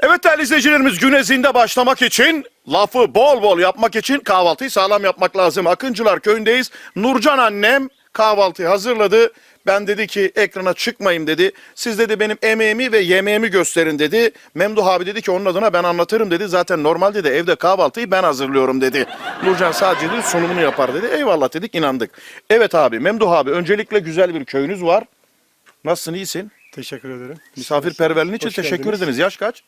Evet değerli izleyicilerimiz güne zinde başlamak için lafı bol bol yapmak için kahvaltıyı sağlam yapmak lazım. Akıncılar köyündeyiz. Nurcan annem kahvaltıyı hazırladı. Ben dedi ki ekrana çıkmayayım dedi. Siz dedi benim emeğimi ve yemeğimi gösterin dedi. Memduh abi dedi ki onun adına ben anlatırım dedi. Zaten normalde de evde kahvaltıyı ben hazırlıyorum dedi. Nurcan sadece dedi sunumunu yapar dedi. Eyvallah dedik inandık. Evet abi Memduh abi öncelikle güzel bir köyünüz var. Nasılsın iyisin? Teşekkür ederim. Misafirperverliğin için Hoş teşekkür geldiniz. ederiz. Yaş kaç?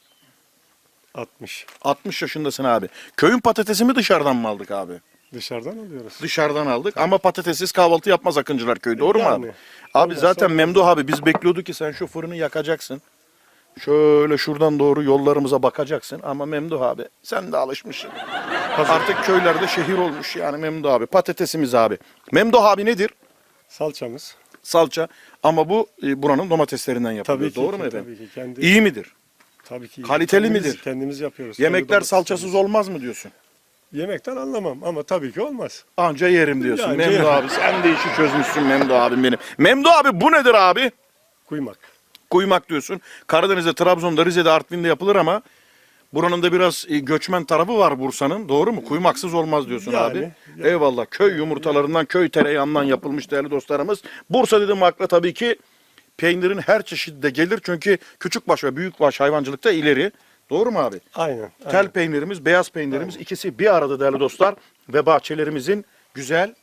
60. 60 yaşındasın abi. Köyün patatesi mi dışarıdan mı aldık abi? Dışarıdan alıyoruz. Dışarıdan aldık ama patatessiz kahvaltı yapmaz Akıncılar köyü. Doğru mu Yani. abi? Abi zaten olmaz. Memduh abi biz bekliyorduk ki sen şu fırını yakacaksın. Şöyle şuradan doğru yollarımıza bakacaksın ama Memduh abi sen de alışmışsın. Artık köylerde şehir olmuş yani Memduh abi. Patatesimiz abi. Memduh abi nedir? Salçamız. Salça ama bu e, buranın domateslerinden yapılıyor. Tabii ki. Doğru mu tabii efendim? ki. Kendi, İyi midir? Tabii ki. Kaliteli kendimiz, midir? Kendimiz yapıyoruz. Yemekler salçasız olmaz mı diyorsun? Yemekten anlamam ama tabii ki olmaz. Anca yerim diyorsun. Anca Memdu yerim. abi sen de işi çözmüşsün Memdu abim benim. Memdu abi bu nedir abi? Kuymak. Kuymak diyorsun. Karadeniz'de, Trabzon'da, Rize'de, Artvin'de yapılır ama buranın da biraz e, göçmen tarafı var Bursa'nın. Doğru mu? Kuymaksız olmaz diyorsun Yani, abi. yani. Eyvallah. Köy yumurtalarından, köy tereyağından yapılmış değerli dostlarımız. Bursa dedim akla tabii ki peynirin her çeşidi de gelir. Çünkü küçükbaş ve büyükbaş hayvancılıkta ileri. Doğru mu abi? Aynen. Tel aynen. peynirimiz, beyaz peynirimiz ikisi bir arada değerli dostlar. Ve bahçelerimizin güzel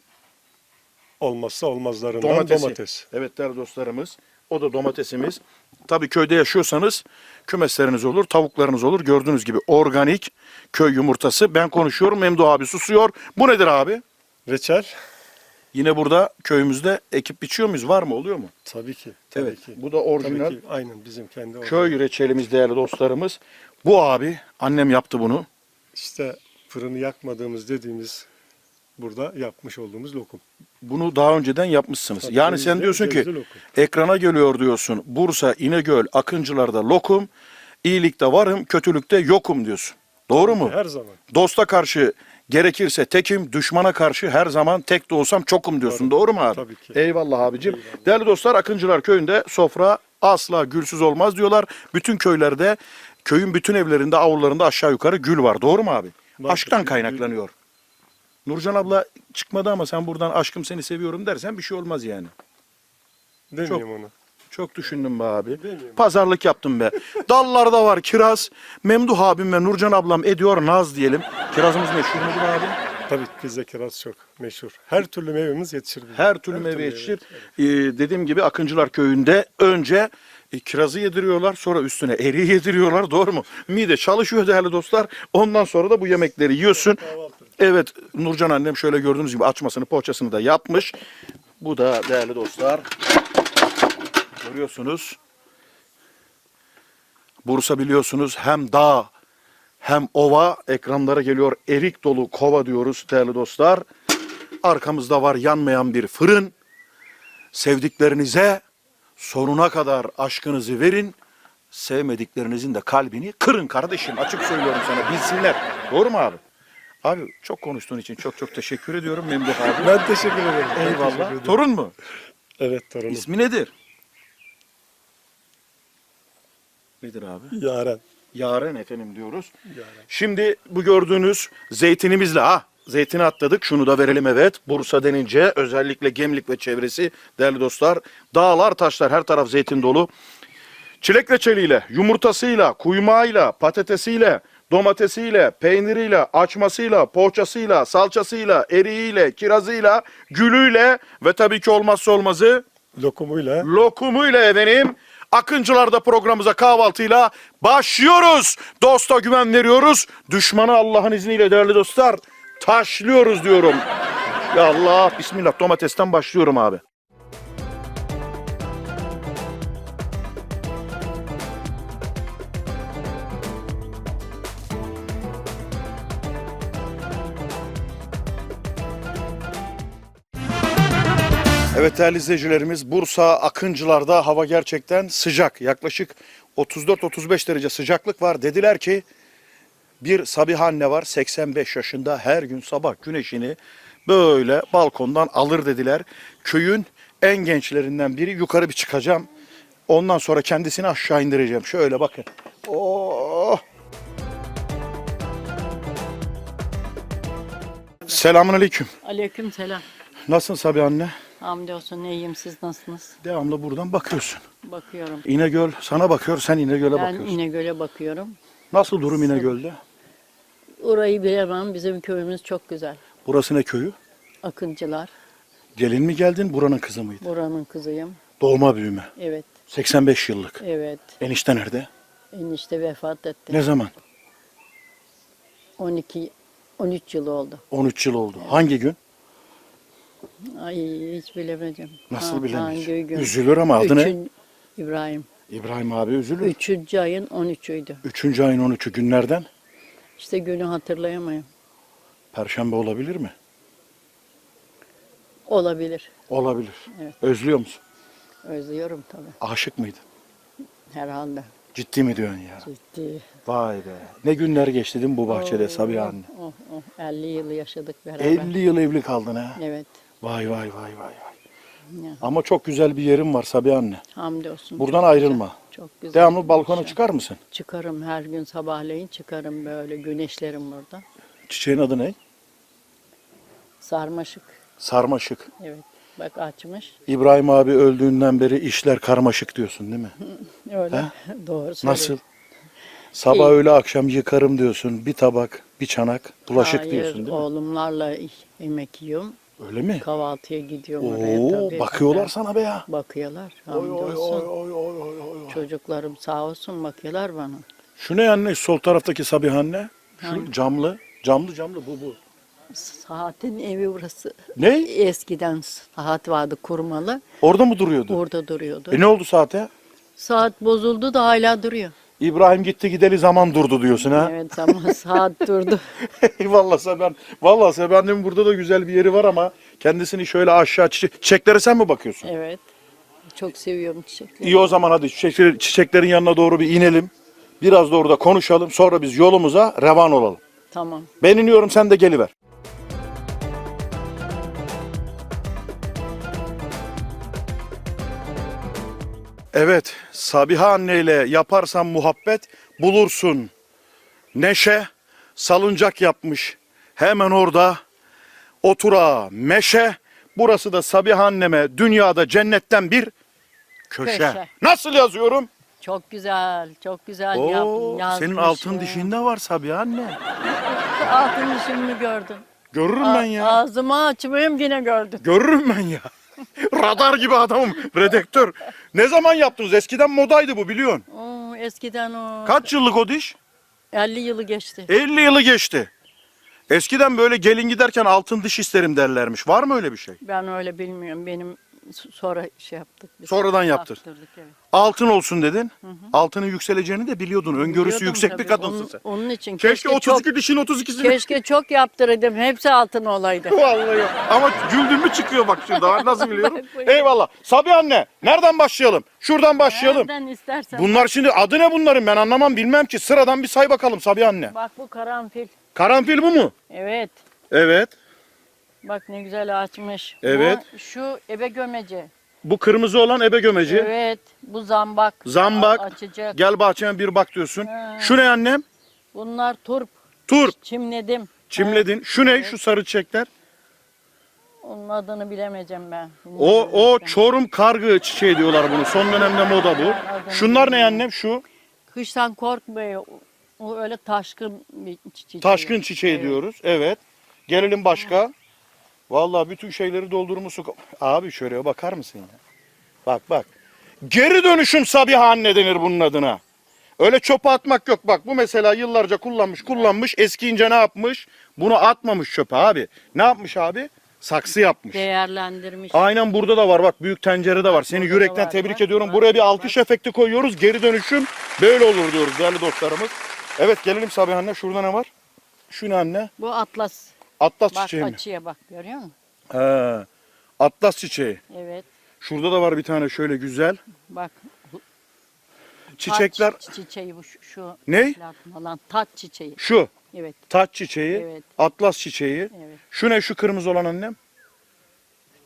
Olmazsa olmazlarından Domatesi. domates. Evet değerli dostlarımız. O da domatesimiz. Tabii köyde yaşıyorsanız kümesleriniz olur, tavuklarınız olur. Gördüğünüz gibi organik köy yumurtası. Ben konuşuyorum, Memduh abi susuyor. Bu nedir abi? Reçel. Yine burada köyümüzde ekip biçiyor muyuz? Var mı? Oluyor mu? Tabii ki. Tabii Evet. ki. Bu da orijinal Tabii ki. Aynen bizim kendi köy reçelimiz değerli dostlarımız. Bu abi, annem yaptı bunu. İşte fırını yakmadığımız dediğimiz burada yapmış olduğumuz lokum. Bunu daha önceden yapmışsınız. Tabii, yani sen diyorsun ki lokum. ekrana geliyor diyorsun. Bursa, İnegöl, Akıncılar'da lokum, iyilikte varım, kötülükte yokum diyorsun. Doğru mu? Her zaman. Dosta karşı gerekirse tekim, düşmana karşı her zaman tek de olsam çokum diyorsun. Doğru, mu abi? Tabii ki. Eyvallah abicim. Değerli dostlar Akıncılar köyünde sofra asla gülsüz olmaz diyorlar. Bütün köylerde, köyün bütün evlerinde, avlularında aşağı yukarı gül var. Doğru mu abi? Var. Aşktan kaynaklanıyor. Nurcan abla çıkmadı ama sen buradan aşkım seni seviyorum dersen bir şey olmaz yani. Demeyeyim onu. Çok düşündüm be abi. Pazarlık yaptım be. Dallarda var kiraz. Memduh abim ve Nurcan ablam ediyor naz diyelim. Kirazımız meşhur mudur abi? Tabii bizde kiraz çok meşhur. Her türlü meyvemiz yetişir. bizde. Her türlü meyve yetişir. Ee, dediğim gibi Akıncılar köyünde önce e, kirazı yediriyorlar sonra üstüne eriği yediriyorlar doğru mu? Mide çalışıyor değerli dostlar. Ondan sonra da bu yemekleri yiyorsun. Evet Nurcan annem şöyle gördüğünüz gibi açmasını poğaçasını da yapmış. Bu da değerli dostlar. Görüyorsunuz. Bursa biliyorsunuz hem dağ hem ova ekranlara geliyor. Erik dolu kova diyoruz değerli dostlar. Arkamızda var yanmayan bir fırın. Sevdiklerinize sonuna kadar aşkınızı verin. Sevmediklerinizin de kalbini kırın kardeşim. Açık söylüyorum sana bilsinler. Doğru mu abi? Abi çok konuştuğun için çok çok teşekkür ediyorum Memduh abi. Ben teşekkür ederim. Ben teşekkür Eyvallah. ederim. Torun mu? Evet torunum. İsmi nedir? Nedir abi? Yaren. Yaren efendim diyoruz. Yaren. Şimdi bu gördüğünüz zeytinimizle ha zeytini atladık şunu da verelim evet. Bursa denince özellikle Gemlik ve çevresi değerli dostlar dağlar taşlar her taraf zeytin dolu. Çilek reçeliyle, yumurtasıyla, kuymağıyla, patatesiyle, domatesiyle, peyniriyle, açmasıyla, poğaçasıyla, salçasıyla, eriğiyle, kirazıyla, gülüyle ve tabii ki olmazsa olmazı Lokumuyla lokumuyla efendim Akıncılar'da programımıza kahvaltıyla başlıyoruz. Dosta güven veriyoruz. Düşmanı Allah'ın izniyle değerli dostlar taşlıyoruz diyorum. Ya Allah bismillah domatesten başlıyorum abi. Evet değerli izleyicilerimiz Bursa Akıncılar'da hava gerçekten sıcak. Yaklaşık 34-35 derece sıcaklık var. Dediler ki bir Sabiha anne var 85 yaşında her gün sabah güneşini böyle balkondan alır dediler. Köyün en gençlerinden biri yukarı bir çıkacağım. Ondan sonra kendisini aşağı indireceğim. Şöyle bakın. Oh! Selamun aleyküm. Aleyküm selam. Nasılsın Sabiha anne? Hamdolsun iyiyim siz nasılsınız? Devamlı buradan bakıyorsun. Bakıyorum. İnegöl sana bakıyor, sen İnegöl'e Ben bakıyorsun. İnegöl'e bakıyorum. Nasıl durum İnegöl'de? Orayı bilemem. Bizim köyümüz çok güzel. Burası ne köyü? Akıncılar. Gelin mi geldin, buranın kızı mıydı? Buranın kızıyım. Doğma büyüme. Evet. 85 yıllık. Evet. Enişte nerede? Enişte vefat etti. Ne zaman? 12 13 yıl oldu. 13 yıl oldu. Hangi gün? Ay hiç bilemedim. Nasıl? Hangi gün? Üzülür ama adı ne? Üçün- İbrahim. İbrahim abi üzülür. Üçüncü ayın 13'üydü. Üçüncü ayın 13'ü günlerden İşte günü hatırlayamıyorum. Perşembe olabilir mi? Olabilir. Olabilir. Evet. Özlüyor musun? Özlüyorum tabii. Aşık mıydın? Herhalde. Ciddi mi diyorsun ya? Ciddi. Vay be. Ne günler geçti değil mi bu bahçede Oh, Sabiha anne? Oh, oh. 50 yıl yaşadık beraber. 50 yıl evli kaldın ha. Evet. Vay vay vay vay vay. Ama çok güzel bir yerim var Sabiha anne. Hamdolsun. Buradan çok ayrılma. güzel, Çok güzel. Devamlı balkona Yaşa. çıkar mısın? Çıkarım her gün sabahleyin çıkarım böyle güneşlerim burada. Çiçeğin adı ne? Sarmaşık. Sarmaşık. Evet. Bak açmış. İbrahim abi öldüğünden beri işler karmaşık diyorsun değil mi? Öyle. Doğru söylüyorsun. Nasıl? Sabah İyi. öğle akşam yıkarım diyorsun. Bir tabak, bir çanak, bulaşık Hayır, diyorsun değil mi? oğlumlarla yemek yiyorum. Öyle mi? Kahvaltıya gidiyorum oraya Oo, tabii. bakıyorlar sana be ya. Bakıyorlar. Oy oy oy Hamdolsun. oy oy oy oy. Çocuklarım sağ olsun bakıyorlar bana. Şu ne anne? Sol taraftaki Sabiha anne. Şu Hangi? camlı. Camlı camlı bu bu. Saatin evi burası. Ne? Eskiden saat vardı kurmalı. Orada mı duruyordu? Orada duruyordu. E ne oldu saate? Saat bozuldu da hala duruyor. İbrahim gitti gideli zaman durdu diyorsun ha. Evet ama saat durdu. vallahi Sabiha, vallahi annemin burada da güzel bir yeri var ama kendisini şöyle aşağı çiçek, çiçeklere sen mi bakıyorsun? Evet. Çok seviyorum çiçekleri. İyi o zaman hadi çiçekler, çiçeklerin yanına doğru bir inelim. Biraz da orada konuşalım. Sonra biz yolumuza revan olalım. Tamam. Ben iniyorum sen de geliver. Evet, Sabiha anneyle yaparsan muhabbet bulursun. Neşe salıncak yapmış. Hemen orada otura meşe. Burası da Sabiha anneme dünyada cennetten bir köşe. Köşe. Nasıl yazıyorum? Çok güzel. Çok güzel Oo, yap, yazmış. senin altın dişinde var Sabiha anne. Altın dişimi gördün. Görürüm ben ya. Ağzımı açmayayım yine gördün. Görürüm ben ya. Radar gibi adamım. Redektör. Ne zaman yaptınız? Eskiden modaydı bu biliyorsun. Oo, eskiden o Kaç yıllık o diş? 50 yılı geçti. 50 yılı geçti. Eskiden böyle gelin giderken altın diş isterim derlermiş. Var mı öyle bir şey? Ben öyle bilmiyorum. Benim sonra şey yaptık. biz. Sonradan yaptır. Evet. Altın olsun dedin. Altının yükseleceğini de biliyordun. Öngörüsü Biliyordum yüksek bir tabii. kadınsın onun, sen. Onun için Keşke, keşke, 32 çok dişin 32'sini. keşke çok yaptırdım. Hepsi altın olaydı. Vallahi. Ama güldün mü çıkıyor bak şurada. Nasıl biliyorum? Eyvallah. Sabiha anne. Nereden başlayalım? Şuradan başlayalım. Nereden istersen. Bunlar şimdi adı ne bunların ben anlamam bilmem ki. Sıradan bir say bakalım Sabiha anne. Bak bu karanfil. Karanfil bu mu? Evet. Evet. Bak ne güzel açmış. Evet. Bu, şu ebe gömeci. Bu kırmızı olan ebe gömeci. Evet. Bu zambak. Zambak. A- Açacak. Gel bahçeme bir bak diyorsun. Ha. Şu ne annem? Bunlar turp. Turp. Çimledim. Çimledin. Şu ne? Şu sarı çiçekler. Onun adını bilemeyeceğim ben. O o Bilmiyorum. çorum kargı çiçeği diyorlar bunu. Son dönemde moda bu. Şunlar ne annem? Şu Kıştan korkmuyor. O öyle taşkın bir çiçeği. taşkın çiçeği Evet. diyoruz. Evet. Gelelim başka. Vallahi bütün şeyleri doldurmuşsun. Abi şöyle bakar mısın ya? Bak bak. Geri dönüşüm Sabiha anne denir bunun adına. Öyle çöpe atmak yok. Bak bu mesela yıllarca kullanmış kullanmış. Eskiyince ne yapmış? Bunu atmamış çöpe abi. Ne yapmış abi? Saksı yapmış. Değerlendirmiş. Aynen burada da var bak büyük tencere de var. Seni Burada yürekten var, tebrik bak, ediyorum. bak, Buraya bir alkış efekti koyuyoruz. Geri dönüşüm böyle olur diyoruz değerli dostlarımız. Evet gelelim Sabiha anne. Şurada ne var? Şu ne anne? Bu atlas. Atlas Bak çiçeği mi? açıya bak görüyor musun? He. Atlas çiçeği. Evet. Şurada da var bir tane şöyle güzel. Bak. Çiçekler Taç çiçeği bu şu. şu ne? Olan taç çiçeği. Şu. Evet. Taç çiçeği. Evet. Atlas çiçeği. Evet. Şu ne şu kırmızı olan annem?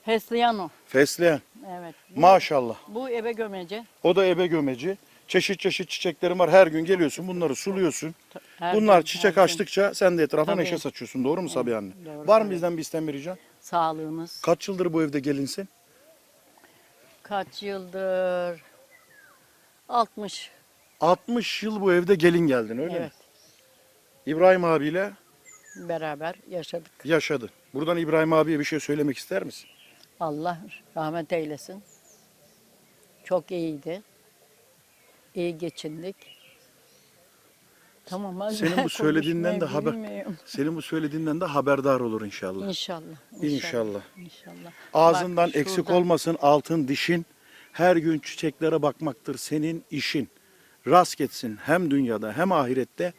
Hesliano. Fesleğen. Evet. Bu, Maşallah. bu ebe gömeci. O da ebe gömeci. Çeşit çeşit çiçeklerim var. Her gün geliyorsun bunları suluyorsun. Her Bunlar gün, çiçek her gün. açtıkça sen de etrafa Tabii. neşe saçıyorsun. Doğru mu Sabiha anne? doğru, Var mı bizden bir isteğin bir rica? Sağlığınız. Kaç yıldır bu evde gelinsin? Kaç yıldır? 60. 60 yıl bu evde gelin geldin öyle mi? Evet. İbrahim abiyle Beraber yaşadık. yaşadı. Buradan İbrahim abiye bir şey söylemek ister misin? Allah rahmet eylesin. Çok iyiydi. İyi geçindik. Tamam Senin bu söylediğinden de haber bilmiyorum. senin bu söylediğinden de haberdar olur inşallah. İnşallah. İnşallah. İnşallah. Ağzından Bak eksik şurada- olmasın altın dişin. Her gün çiçeklere bakmaktır senin işin. Rast geçsin hem dünyada hem ahirette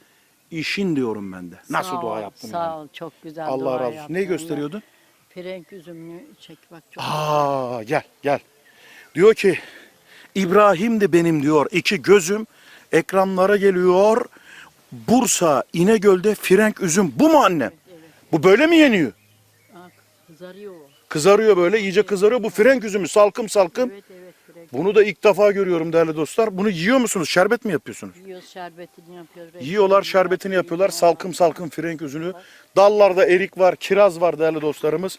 işin diyorum ben de. Nasıl Sağ dua ol, yaptın Sağ yani? ol. Çok güzel Allah dua razı olsun. Neyi gösteriyordun? Frenk üzümünü çek bak çok. Aa gel gel. Diyor ki İbrahim de benim diyor. iki gözüm ekranlara geliyor. Bursa İnegöl'de frenk üzüm. Bu mu annem? Bu böyle mi yeniyor? Kızarıyor. Kızarıyor böyle iyice kızarıyor. Bu frenk üzümü salkım salkım. Evet evet frenk. Bunu da ilk defa görüyorum değerli dostlar. Bunu yiyor musunuz? Şerbet mi yapıyorsunuz? Yiyoruz şerbetini yapıyoruz. Yiyorlar şerbetini yapıyorlar. Salkım salkım frenk üzümü. Dallarda erik var, kiraz var değerli dostlarımız.